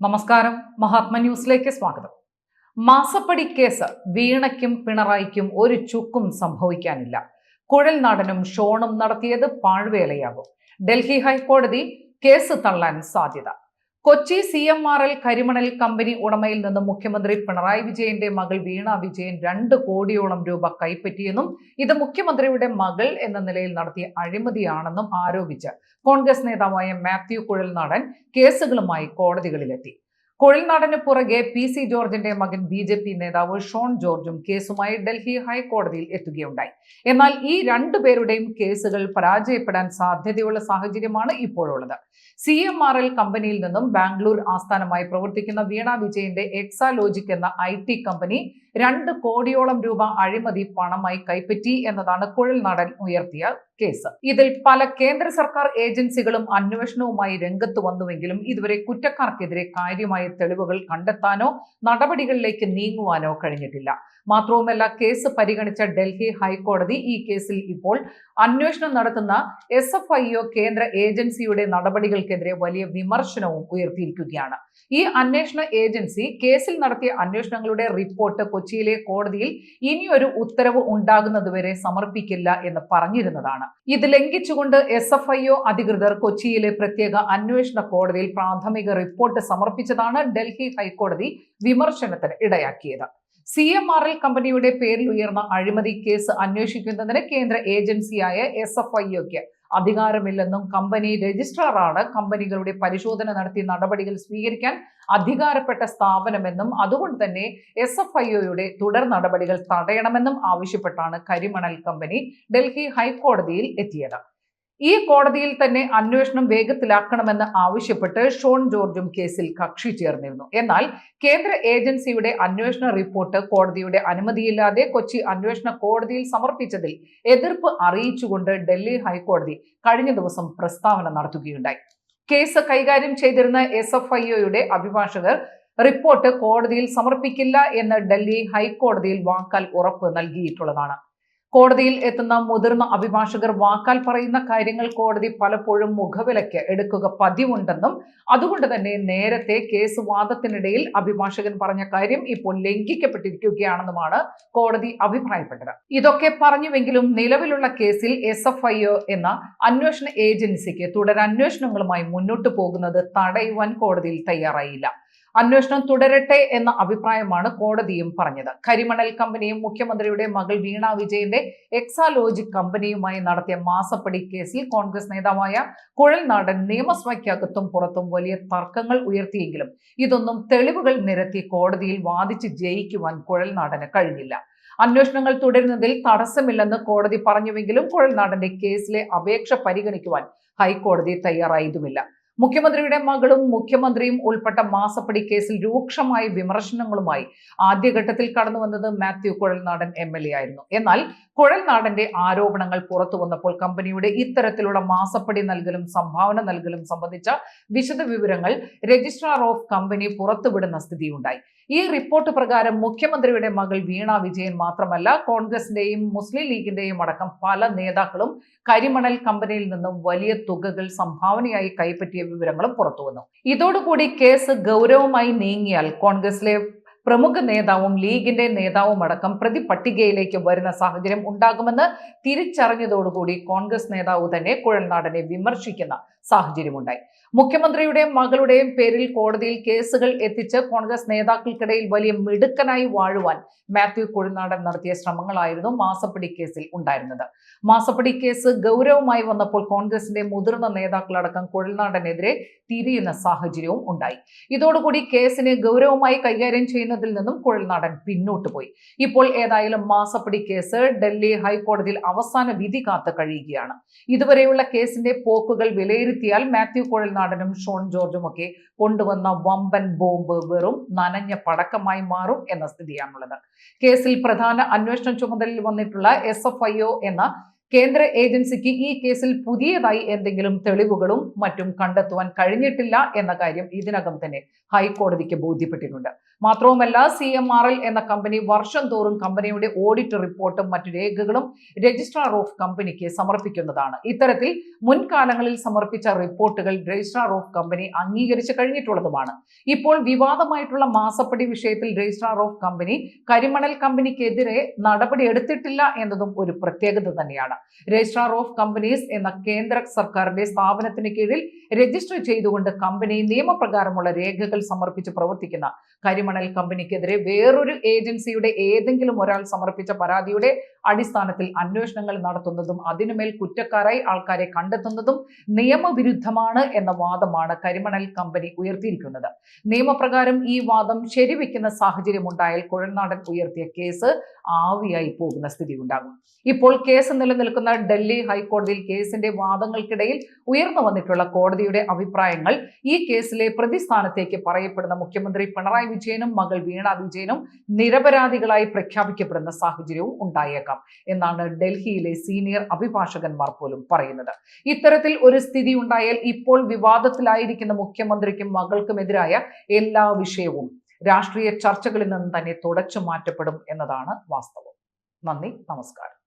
നമസ്കാരം. മഹാത്മ ന്യൂസിലേക്ക് സ്വാഗതം. മാസപ്പടി കേസ് വീണയ്ക്കും പിണറായിക്കും ഒരു ചുക്കും സംഭവിക്കാനില്ല. കുഴൽനാടനും ഷോണും നടത്തിയത് പാഴ്വേലയാകും. ഡൽഹി ഹൈക്കോടതി കേസ് തള്ളാൻ സാധ്യത. Kochi C M R L കരിമണൽ കമ്പനി ഉടമയിൽ നിന്ന് മുഖ്യമന്ത്രി പിണറായി വിജയന്റെ മകൾ വീണ വിജയൻ രണ്ട് കോടിയോളം രൂപ കൈപ്പറ്റിയെന്നും ഇത് മുഖ്യമന്ത്രിയുടെ മകൾ എന്ന നിലയിൽ നടത്തിയ അഴിമതിയാണെന്നും ആരോപിച്ച് കോൺഗ്രസ് നേതാവായ മാത്യു കുഴൽനാടൻ കേസുകളുമായി കോടതികളിലെത്തി. കുഴൽനാടന് പുറകെ പി സി ജോർജിന്റെ മകൻ ബി ജെ പി നേതാവ് ഷോൺ ജോർജും കേസുമായി ഡൽഹി ഹൈക്കോടതിയിൽ എത്തുകയുണ്ടായി. എന്നാൽ ഈ രണ്ടുപേരുടെയും കേസുകൾ പരാജയപ്പെടാൻ സാധ്യതയുള്ള സാഹചര്യമാണ് ഇപ്പോഴുള്ളത്. സി എം ആർ എൽ കമ്പനിയിൽ നിന്നും ബാംഗ്ലൂർ ആസ്ഥാനമായി പ്രവർത്തിക്കുന്ന വീണ വിജയന്റെ എക്സാലോജിക് എന്ന ഐ കമ്പനി രണ്ട് കോടിയോളം രൂപ അഴിമതി പണമായി കൈപ്പറ്റി എന്നതാണ് കുഴൽ നടൻ ഉയർത്തിയ കേസ്. ഇതിൽ പല കേന്ദ്ര സർക്കാർ ഏജൻസികളും അന്വേഷണവുമായി രംഗത്ത് വന്നുവെങ്കിലും ഇതുവരെ കുറ്റക്കാർക്കെതിരെ കാര്യമായ തെളിവുകൾ കണ്ടെത്താനോ നടപടികളിലേക്ക് നീങ്ങുവാനോ കഴിഞ്ഞിട്ടില്ല. മാത്രവുമല്ല കേസ് പരിഗണിച്ച ഡൽഹി ഹൈക്കോടതി ഈ കേസിൽ ഇപ്പോൾ അന്വേഷണം നടത്തുന്ന എസ് എഫ് ഐ ഒ കേന്ദ്ര ഏജൻസിയുടെ നടപടികൾക്കെതിരെ വലിയ വിമർശനവും ഉയർത്തിയിരിക്കുകയാണ്. ഈ അന്വേഷണ ഏജൻസി കേസിൽ നടത്തിയ അന്വേഷണങ്ങളുടെ റിപ്പോർട്ട് കൊച്ചിയിലെ കോടതിയിൽ ഇനിയൊരു ഉത്തരവ് ഉണ്ടാകുന്നതുവരെ സമർപ്പിക്കില്ല എന്ന് പറഞ്ഞിരുന്നതാണ്. ഇത് ലംഘിച്ചുകൊണ്ട് എസ് എഫ് ഐ ഒ അധികൃതർ കൊച്ചിയിലെ പ്രത്യേക അന്വേഷണ കോടതിയിൽ പ്രാഥമിക റിപ്പോർട്ട് സമർപ്പിച്ചതാണ് ഡൽഹി ഹൈക്കോടതി വിമർശനത്തിന് ഇടയാക്കിയത്. സി എം ആർ എൽ കമ്പനിയുടെ പേരിൽ ഉയർന്ന അഴിമതി കേസ് അന്വേഷിക്കുന്നതിന് കേന്ദ്ര ഏജൻസിയായ എസ് എഫ് ഐ ഒക്ക് അധികാരമില്ലെന്നും കമ്പനി രജിസ്ട്രാറാണ് കമ്പനികളുടെ പരിശോധന നടത്തി നടപടികൾ സ്വീകരിക്കാൻ അധികാരപ്പെട്ട സ്ഥാപനമെന്നും അതുകൊണ്ട് തന്നെ എസ് എഫ് ഐ ഒയുടെ തുടർ നടപടികൾ തടയണമെന്നും ആവശ്യപ്പെട്ടാണ് കരിമണൽ കമ്പനി ഡൽഹി ഹൈക്കോടതിയിൽ എത്തിയത്. ഈ കോടതിയിൽ തന്നെ അന്വേഷണം വേഗത്തിലാക്കണമെന്ന് ആവശ്യപ്പെട്ട് ഷോൺ ജോർജും കേസിൽ കക്ഷി ചേർന്നിരുന്നു. എന്നാൽ കേന്ദ്ര ഏജൻസിയുടെ അന്വേഷണ റിപ്പോർട്ട് കോടതിയുടെ അനുമതിയില്ലാതെ കൊച്ചി അന്വേഷണ കോടതിയിൽ സമർപ്പിച്ചതിൽ എതിർപ്പ് അറിയിച്ചുകൊണ്ട് ഡൽഹി ഹൈക്കോടതി കഴിഞ്ഞ ദിവസം പ്രസ്താവന നടത്തുകയുണ്ടായി. കേസ് കൈകാര്യം ചെയ്തിരുന്ന എസ് എഫ് ഐ ഒയുടെ അഭിഭാഷകർ റിപ്പോർട്ട് കോടതിയിൽ സമർപ്പിക്കില്ല എന്ന് ഡൽഹി ഹൈക്കോടതിയിൽ വാക്കാൽ ഉറപ്പ് നൽകിയിട്ടുള്ളതാണ്. കോടതിയിൽ എത്തുന്ന മുതിർന്ന അഭിഭാഷകർ വാക്കാൽ പറയുന്ന കാര്യങ്ങൾ കോടതി പലപ്പോഴും മുഖവിലയ്ക്ക് എടുക്കുക പതിവുണ്ടെന്നും അതുകൊണ്ട് തന്നെ നേരത്തെ കേസ് വാദത്തിനിടയിൽ അഭിഭാഷകൻ പറഞ്ഞ കാര്യം ഇപ്പോൾ ലംഘിക്കപ്പെട്ടിരിക്കുകയാണെന്നുമാണ് കോടതി അഭിപ്രായപ്പെട്ടത്. ഇതൊക്കെ പറഞ്ഞുവെങ്കിലും നിലവിലുള്ള കേസിൽ എസ് എഫ് ഐ എന്ന അന്വേഷണ ഏജൻസിക്ക് തുടരന്വേഷണങ്ങളുമായി മുന്നോട്ടു പോകുന്നത് തടയുവാൻ കോടതിയിൽ തയ്യാറായില്ല. അന്വേഷണം തുടരട്ടെ എന്ന അഭിപ്രായമാണ് കോടതിയും പറഞ്ഞത്. കരിമണൽ കമ്പനിയും മുഖ്യമന്ത്രിയുടെ മകൾ വീണ വിജയന്റെ എക്സാലോജിക് കമ്പനിയുമായി നടത്തിയ മാസപ്പടി കേസിൽ കോൺഗ്രസ് നേതാവായ കുഴൽനാടൻ നിയമസഭയ്ക്കകത്തും പുറത്തും വലിയ തർക്കങ്ങൾ ഉയർത്തിയെങ്കിലും ഇതൊന്നും തെളിവുകൾ നിരത്തി കോടതിയിൽ വാദിച്ച് ജയിക്കുവാൻ കുഴൽനാടന് കഴിഞ്ഞില്ല. അന്വേഷണങ്ങൾ തുടരുന്നതിൽ തടസ്സമില്ലെന്ന് കോടതി പറഞ്ഞുവെങ്കിലും കുഴൽനാടന്റെ കേസിലെ അപേക്ഷ പരിഗണിക്കുവാൻ ഹൈക്കോടതി തയ്യാറായതുമില്ല. മുഖ്യമന്ത്രിയുടെ മകളും മുഖ്യമന്ത്രിയും ഉൾപ്പെട്ട മാസപ്പടി കേസിൽ രൂക്ഷമായ വിമർശനങ്ങളുമായി ആദ്യഘട്ടത്തിൽ കടന്നു വന്നത് Mathew Kuzhalnadan M L A ആയിരുന്നു. എന്നാൽ കുഴൽനാടന്റെ ആരോപണങ്ങൾ പുറത്തു വന്നപ്പോൾ കമ്പനിയുടെ ഇത്തരത്തിലുള്ള മാസപ്പടി നൽകലും സംഭാവന നൽകലും സംബന്ധിച്ച വിശദ വിവരങ്ങൾ രജിസ്ട്രാർ ഓഫ് കമ്പനി പുറത്തുവിടുന്ന സ്ഥിതിയുണ്ടായി. ഈ റിപ്പോർട്ട് പ്രകാരം മുഖ്യമന്ത്രിയുടെ മകൾ വീണ വിജയൻ മാത്രമല്ല കോൺഗ്രസിന്റെയും മുസ്ലിം ലീഗിന്റെയും അടക്കം പല നേതാക്കളും കരിമണൽ കമ്പനിയിൽ നിന്നും വലിയ തുകകൾ സംഭാവനയായി കൈപ്പറ്റിയ വിവരങ്ങളും പുറത്തുവന്നു. ഇതോടുകൂടി കേസ് ഗൗരവമായി നീങ്ങിയാൽ കോൺഗ്രസിലെ പ്രമുഖ നേതാവും ലീഗിന്റെ നേതാവും അടക്കം പ്രതി പട്ടികയിലേക്ക് വരുന്ന സാഹചര്യം ഉണ്ടാകുമെന്ന് തിരിച്ചറിഞ്ഞതോടുകൂടി കോൺഗ്രസ് നേതാവ് തന്നെ കുഴൽനാടനെ വിമർശിക്കുന്ന സാഹചര്യമുണ്ടായി. മുഖ്യമന്ത്രിയുടെയും മകളുടെയും പേരിൽ കോടതിയിൽ കേസുകൾ എത്തിച്ച് കോൺഗ്രസ് നേതാക്കൾക്കിടയിൽ വലിയ മിടുക്കനായി വാഴുവാൻ മാത്യു കുഴൽനാടൻ നടത്തിയ ശ്രമങ്ങളായിരുന്നു മാസപ്പടി കേസിൽ ഉണ്ടായിരുന്നത്. മാസപ്പടി കേസ് ഗൗരവമായി വന്നപ്പോൾ കോൺഗ്രസിന്റെ മുതിർന്ന നേതാക്കളടക്കം കുഴൽനാടനെതിരെ തിരിയുന്ന സാഹചര്യവും ഉണ്ടായി. ഇതോടുകൂടി കേസിനെ ഗൗരവമായി കൈകാര്യം ചെയ്യുന്നതിൽ നിന്നും കുഴൽനാടൻ പിന്നോട്ട് പോയി. ഇപ്പോൾ ഏതായാലും മാസപ്പടി കേസ് ഡൽഹി ഹൈക്കോടതിയിൽ അവസാന വിധി കാത്ത് കഴിയുകയാണ്. ഇതുവരെയുള്ള കേസിന്റെ പോക്കുകൾ വിലയിരുത്തിയാൽ മാത്യു കുഴൽനാടനും ഷോൺ ജോർജും ഒക്കെ കൊണ്ടുവന്ന വമ്പൻ ബോംബ് വെറും നനഞ്ഞ പടക്കമായി മാറും എന്ന സ്ഥിതിയാണുള്ളത് കേസിൽ പ്രധാന അന്വേഷണ ചുമതലയിൽ വന്നിട്ടുള്ള എസ് എന്ന കേന്ദ്ര ഏജൻസിക്ക് ഈ കേസിൽ പുതിയതായി എന്തെങ്കിലും തെളിവുകളും മറ്റും കണ്ടെത്തുവാൻ കഴിഞ്ഞിട്ടില്ല എന്ന കാര്യം ഇതിനകം തന്നെ ഹൈക്കോടതിക്ക് ബോധ്യപ്പെട്ടിട്ടുണ്ട്. മാത്രവുമല്ല സി എം ആർ എൽ എന്ന കമ്പനി വർഷം തോറും കമ്പനിയുടെ ഓഡിറ്റ് റിപ്പോർട്ടും മറ്റു രേഖകളും രജിസ്ട്രാർ ഓഫ് കമ്പനിക്ക് സമർപ്പിക്കുന്നതാണ്. ഇത്തരത്തിൽ മുൻകാലങ്ങളിൽ സമർപ്പിച്ച റിപ്പോർട്ടുകൾ രജിസ്ട്രാർ ഓഫ് കമ്പനി അംഗീകരിച്ചു കഴിഞ്ഞിട്ടുള്ളതുമാണ്. ഇപ്പോൾ വിവാദമായിട്ടുള്ള മാസപ്പടി വിഷയത്തിൽ രജിസ്ട്രാർ ഓഫ് കമ്പനി കരിമണൽ കമ്പനിക്കെതിരെ നടപടി എടുത്തിട്ടില്ല എന്നതും ഒരു പ്രത്യേകത തന്നെയാണ്. രജിസ്ട്രാർ ഓഫ് കമ്പനീസ് എന്ന കേന്ദ്ര സർക്കാരിന്റെ സ്ഥാപനത്തിന് കീഴിൽ രജിസ്റ്റർ ചെയ്തുകൊണ്ട് കമ്പനി നിയമപ്രകാരമുള്ള രേഖകൾ സമർപ്പിച്ച് പ്രവർത്തിക്കുന്ന കരിമണൽ കമ്പനിക്കെതിരെ വേറൊരു ഏജൻസിയുടെ ഏതെങ്കിലും ഒരാൾ സമർപ്പിച്ച പരാതിയുടെ അടിസ്ഥാനത്തിൽ അന്വേഷണങ്ങൾ നടത്തുന്നതും അതിനുമേൽ കുറ്റക്കാരായി ആൾക്കാരെ കണ്ടെത്തുന്നതും നിയമവിരുദ്ധമാണ് എന്ന വാദമാണ് കരിമണൽ കമ്പനി ഉയർത്തിയിരിക്കുന്നത്. നിയമപ്രകാരം ഈ വാദം ശരിവെക്കുന്ന സാഹചര്യം ഉണ്ടായാൽ കുഴൽനാടൻ ഉയർത്തിയ കേസ് ആവിയായി പോകുന്ന സ്ഥിതി ഉണ്ടാകും ഇപ്പോൾ കേസ് നിലനിൽക്കുന്ന ഡൽഹി ഹൈക്കോടതിയിൽ കേസിന്റെ വാദങ്ങൾക്കിടയിൽ ഉയർന്നു വന്നിട്ടുള്ള കോടതിയുടെ അഭിപ്രായങ്ങൾ ഈ കേസിലെ പ്രതിസ്ഥാനത്തേക്ക് പറയപ്പെടുന്ന മുഖ്യമന്ത്രി പിണറായി വിജയനും മകൾ വീണ വിജയനും നിരപരാധികളായി പ്രഖ്യാപിക്കപ്പെടുന്ന സാഹചര്യവും ഉണ്ടായേക്കാം എന്നാണ് ഡൽഹിയിലെ സീനിയർ അഭിഭാഷകന്മാർ പോലും പറയുന്നത്. ഇത്തരത്തിൽ ഒരു സ്ഥിതി ഉണ്ടായാൽ ഇപ്പോൾ വിവാദത്തിലായിരിക്കുന്ന മുഖ്യമന്ത്രിക്കും മകൾക്കുമെതിരായ എല്ലാ വിഷയവും രാഷ്ട്രീയ ചർച്ചകളിൽ നിന്ന് തന്നെ തുടച്ചു മാറ്റപ്പെടും എന്നതാണ് വാസ്തവം. നന്ദി നമസ്കാരം.